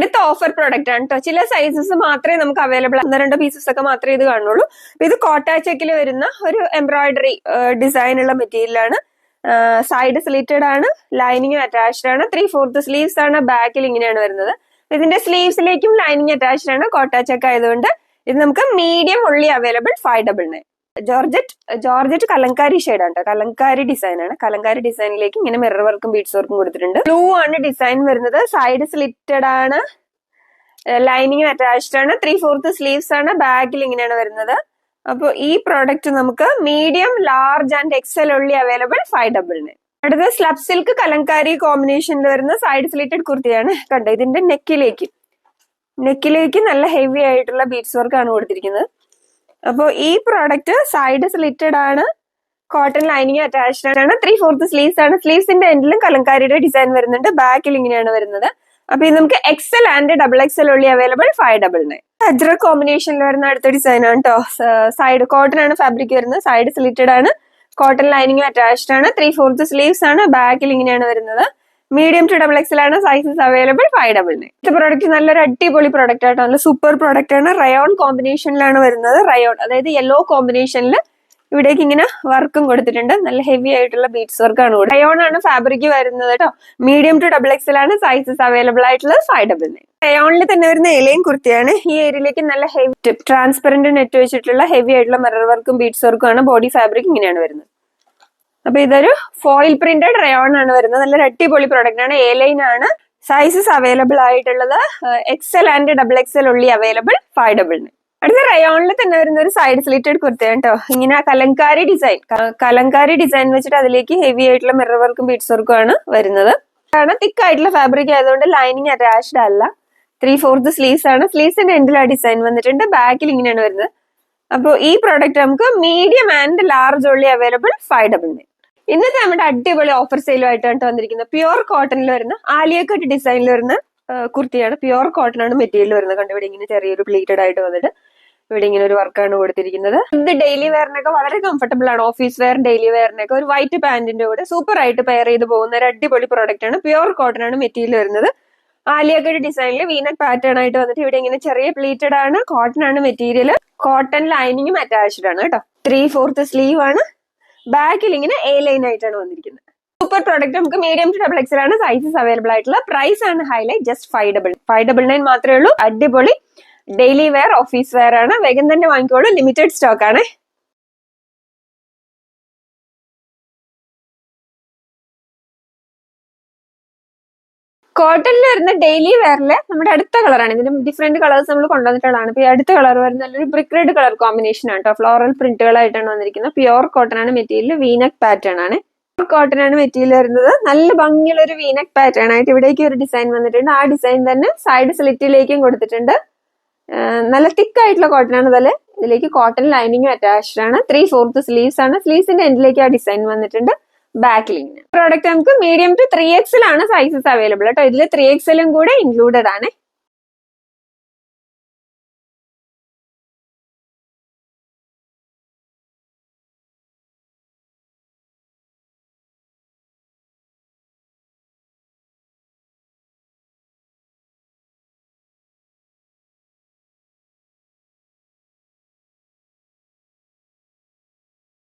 അടുത്ത offer product ആണ് കേട്ടോ ചില സൈസസ് മാത്രമേ നമുക്ക് അവൈലബിൾ ഒന്ന് രണ്ടോ പീസസ് ഒക്കെ മാത്രമേ ഇത് കാണുള്ളൂ. ഇത് കോട്ടാച്ചക്കിൽ വരുന്ന ഒരു എംബ്രോയിഡറി ഡിസൈൻ ഉള്ള മെറ്റീരിയൽ ആണ്. സൈഡ് സ്ലിറ്റഡ് ആണ് ലൈനിങ് അറ്റാച്ച്ഡ് ആണ് ത്രീ ഫോർത്ത് സ്ലീവ്സ് ആണ് ബാക്കിൽ ഇങ്ങനെയാണ് വരുന്നത്. ഇതിന്റെ സ്ലീവ്സിലേക്കും ലൈനിങ് അറ്റാച്ച്ഡ് ആണ് കോട്ടാച്ചക്ക ആയതുകൊണ്ട് ഇത് നമുക്ക് മീഡിയം ഉള്ളി available five double nine georgette georgette kalamkari shade ആണ് കലങ്കാരി ഡിസൈൻ ആണ്. കലങ്കാരി ഡിസൈനിലേക്ക് ഇങ്ങനെ മിറർ വർക്കും ബീഡ്സ് വർക്കും കൊടുത്തിട്ടുണ്ട്. ബ്ലൂ ആണ് ഡിസൈൻ വരുന്നത്. സൈഡ് സ്ലിറ്റഡ് ആണ്. ലൈനിങ് അറ്റാച്ച്ഡ് ആണ്. ത്രീ ഫോർത്ത് സ്ലീവ്സ് ആണ്. ബാക്കിൽ ഇങ്ങനെയാണ് വരുന്നത്. അപ്പോൾ ഈ പ്രോഡക്റ്റ് നമുക്ക് മീഡിയം ലാർജ് ആൻഡ് എക്സൽ ഉള്ളി അവൈലബിൾ ഫൈവ് ഡബിൾ നയൻ അടുത്ത സ്ലബ് സിൽക്ക് കലങ്കാരി കോമ്പിനേഷനിൽ വരുന്ന സൈഡ് സ്ലിറ്റഡ് കുർത്തിയാണ് കണ്ടോ? ഇതിന്റെ നെക്കിലേക്ക് നെക്കിലേക്ക് നല്ല ഹെവി ആയിട്ടുള്ള ബീഡ്സ് വർക്ക് ആണ് കൊടുത്തിരിക്കുന്നത്. അപ്പോൾ ഈ പ്രോഡക്റ്റ് സൈഡ് സ്ലിറ്റഡ് ആണ്. കോട്ടൺ ലൈനിങ് അറ്റാച്ച്ഡ് ആണ്. ത്രീ ഫോർത്ത് സ്ലീവ്സ് ആണ്. സ്ലീവ്സിന്റെ എൻഡിലും കലങ്കാരിയുടെ ഡിസൈൻ വരുന്നുണ്ട്. ബാക്കിൽ ഇങ്ങനെയാണ് വരുന്നത്. അപ്പൊ ഇത് നമുക്ക് എക്സൽ ആൻഡ് ഡബിൾ എക്സൽ ഉള്ളി അവൈലബിൾ ഫൈവ് ഡബിൾ നയൻ അജ്ര കോമ്പിനേഷനിൽ വരുന്ന അടുത്ത ഡിസൈൻ ആണ് കേട്ടോ സൈഡ് കോട്ടൺ ആണ് ഫാബ്രിക് വരുന്നത്. സൈഡ് സ്ലിറ്റഡ് ആണ്. കോട്ടൺ ലൈനിങ് അറ്റാച്ച്ഡ് ആണ്. ത്രീ ഫോർത്ത് സ്ലീവ്സ് ആണ്. ബാക്കിൽ ഇങ്ങനെയാണ് വരുന്നത്. മീഡിയം ടു ഡബിൾ എക്സൽ ആണ് sizes available five double nine ഇത് പ്രോഡക്റ്റ് നല്ലൊരു അടിപൊളി പ്രോഡക്റ്റ് ആയിട്ടാണ് നല്ല സൂപ്പർ പ്രോഡക്റ്റ് ആണ്. റയോൺ കോമ്പിനേഷനിലാണ് വരുന്നത്. റയോൺ അതായത് യെല്ലോ കോമ്പിനേഷനിൽ ഇവിടേക്ക് ഇങ്ങനെ വർക്കും കൊടുത്തിട്ടുണ്ട്. നല്ല ഹെവി ആയിട്ടുള്ള ബീഡ്സ് വർക്ക് ആണ് കൊടുത്തത് റയോൺ ആണ് ഫാബ്രിക് വരുന്നത് കേട്ടോ മീഡിയം ടു ഡബിൾ എക്സൽ ആണ് സൈസസ് അവൈലബിൾ ആയിട്ടുള്ളത് ഫൈവ് ഡബിൾ നയൻ റയോണിൽ തന്നെ വരുന്ന ഇലയും കുർത്തിയാണ്. ഈ ഏരിയയിലേക്ക് നല്ല ഹെവി ട്രാൻസ്പെറന്റ് നെറ്റ് വെച്ചിട്ടുള്ള ഹെവി ആയിട്ടുള്ള മിറർ വർക്കും ബീഡ്സ് വർക്കും ആണ്. ബോഡി ഫാബ്രിക് ഇങ്ങനെയാണ് വരുന്നത്. അപ്പൊ ഇതൊരു ഫോയിൽ പ്രിന്റഡ് റയോൺ ആണ് വരുന്നത്. നല്ലൊരു അടിപൊളി പ്രോഡക്റ്റ് ആണ്. എ ലൈൻ ആണ്. സൈസസ് അവൈലബിൾ ആയിട്ടുള്ളത്. എക്സൽ ആൻഡ് ഡബിൾ എക്സൽ ഉള്ളി അവൈലബിൾ ഫൈവ് ഡബിൾ അടുത്ത റയോണിൽ തന്നെ വരുന്ന ഒരു സൈഡ് സ്ലിറ്റഡ് കുർത്തയാണ് കേട്ടോ. ഇങ്ങനെ കലങ്കാരി ഡിസൈൻ കലങ്കാരി ഡിസൈൻ വെച്ചിട്ട് അതിലേക്ക് ഹെവി ആയിട്ടുള്ള മിറർ വർക്കും ബീഡ്സ് വർക്കും ആണ് വരുന്നത്. കാരണം തിക്ക് ആയിട്ടുള്ള ഫാബ്രിക് ആയതുകൊണ്ട് ലൈനിങ് അറ്റാച്ച്ഡ് അല്ല. ത്രീ ഫോർത്ത് സ്ലീവ്സ് ആണ് സ്ലീവ്സിന്റെ എൻഡിൽ ആ ഡിസൈൻ വന്നിട്ടുണ്ട്. ബാക്കിൽ ഇങ്ങനെയാണ് വരുന്നത്. അപ്പോൾ ഈ പ്രോഡക്റ്റ് നമുക്ക് മീഡിയം ആൻഡ് ലാർജ് ഉള്ളി അവൈലബിൾ ഫൈവ് ഡബിൾ നയൻ ഇന്നത്തെ നമ്മുടെ അടിപൊളി ഓഫർ സെയിലുമായിട്ടാണ് വന്നിരിക്കുന്നത് പ്യുവർ കോട്ടണിൽ വരുന്ന ആലിയക്കട്ട് ഡിസൈനിൽ വരുന്ന കുർത്തിയാണ്. പ്യുവർ കോട്ടൺ ആണ് മെറ്റീരിയൽ വരുന്നത്. കണ്ടു ഇവിടെ ഇങ്ങനെ ചെറിയൊരു പ്ലീറ്റഡ് ആയിട്ട് വന്നിട്ട് ഇവിടെ ഇങ്ങനെ ഒരു വർക്കാണ് കൊടുത്തിരിക്കുന്നത്. ഇത് ഡെയിലി വെയറിനൊക്കെ വളരെ കംഫർട്ടബിൾ ആണ്. ഓഫീസ് വെയർ ഡെയിലി വെയറിനൊക്കെ ഒരു വൈറ്റ് പാന്റിന്റെ കൂടെ സൂപ്പർ ആയിട്ട് പെയർ ചെയ്ത് പോകുന്ന ഒരു അടിപൊളി പ്രോഡക്റ്റ് ആണ് പ്യുവർ കോട്ടൺ ആണ് മെറ്റീരിയൽ വരുന്നത്. ആലിയക്കട്ട് ഡിസൈനിൽ വീനക് പാറ്റേൺ ആയിട്ട് വന്നിട്ട് ഇവിടെ ഇങ്ങനെ ചെറിയ പ്ലീറ്റഡ് ആണ് കോട്ടൺ ആണ് മെറ്റീരിയൽ കോട്ടൺ ലൈനിങ്ങും അറ്റാച്ച്ഡ് ആണ് കേട്ടോ. ത്രീ ഫോർത്ത് സ്ലീവ് ആണ്. ബാക്കിൽ ഇങ്ങനെ എ ലൈൻ ആയിട്ടാണ് വന്നിരിക്കുന്നത്. സൂപ്പർ പ്രോഡക്റ്റ് നമുക്ക് മീഡിയം ടു ഡബിൾ എക്സൽ ആണ്. സൈസസ് അവൈലബിൾ ആയിട്ടുള്ള. പ്രൈസ് ആണ് highlight just five double five double nine മാത്രമേ ഉള്ളൂ. അടിപൊളി. ഡെയിലി വെയർ ഓഫീസ് വെയർ ആണ്. വേഗം തന്നെ വാങ്ങിക്കോളൂ. ലിമിറ്റഡ് സ്റ്റോക്ക് ആണ്. കോട്ടണിൽ വരുന്ന ഡെയിലി വെയറിലെ നമ്മുടെ അടുത്ത കളറാണ് ഇതിന് ഡിഫറെന്റ് കളേഴ്സ് നമ്മൾ കൊണ്ടുവന്നിട്ടുള്ളതാണ്. ഇപ്പൊ അടുത്ത കളർ വരുന്ന നല്ലൊരു ബ്രിക്ക് റെഡ് കളർ കോമ്പിനേഷൻ ആണ് കേട്ടോ ഫ്ലോറൽ പ്രിന്റുകളായിട്ടാണ് വന്നിരിക്കുന്നത്. പ്യുവർ കോട്ടൺ ആണ് മെറ്റീരിയൽ വീനക് പാറ്റേൺ ആണ്. കോട്ടൺ ആണ് മെറ്റീരിയൽ വരുന്നത്. നല്ല ഭംഗിയുള്ള ഒരു വീനക് പാറ്റേൺ ആയിട്ട് ഇവിടേക്ക് ഒരു ഡിസൈൻ വന്നിട്ടുണ്ട്. ആ ഡിസൈൻ തന്നെ സൈഡ് സ്ലിറ്റിലേക്കും കൊടുത്തിട്ടുണ്ട്. നല്ല തിക്ക് ആയിട്ടുള്ള കോട്ടൺ ആണ് അതല്ലേ ഇതിലേക്ക് കോട്ടൺ ലൈനിങ് അറ്റാച്ച്ഡ് ആണ്. ത്രീ ഫോർത്ത് സ്ലീവ്സ് ആണ്. സ്ലീവ്സിന്റെ എൻഡിലേക്ക് ആ ഡിസൈൻ വന്നിട്ടുണ്ട്. ബാക്കിൽ ഇങ്ങനെ പ്രോഡക്റ്റ് നമുക്ക് മീഡിയം ടു ത്രീ എക്സിലാണ് സൈസസ് അവൈലബിൾ കേട്ടോ ഇതിൽ ത്രീ എക്സലും കൂടെ ഇൻക്ലൂഡഡ് ആണ്.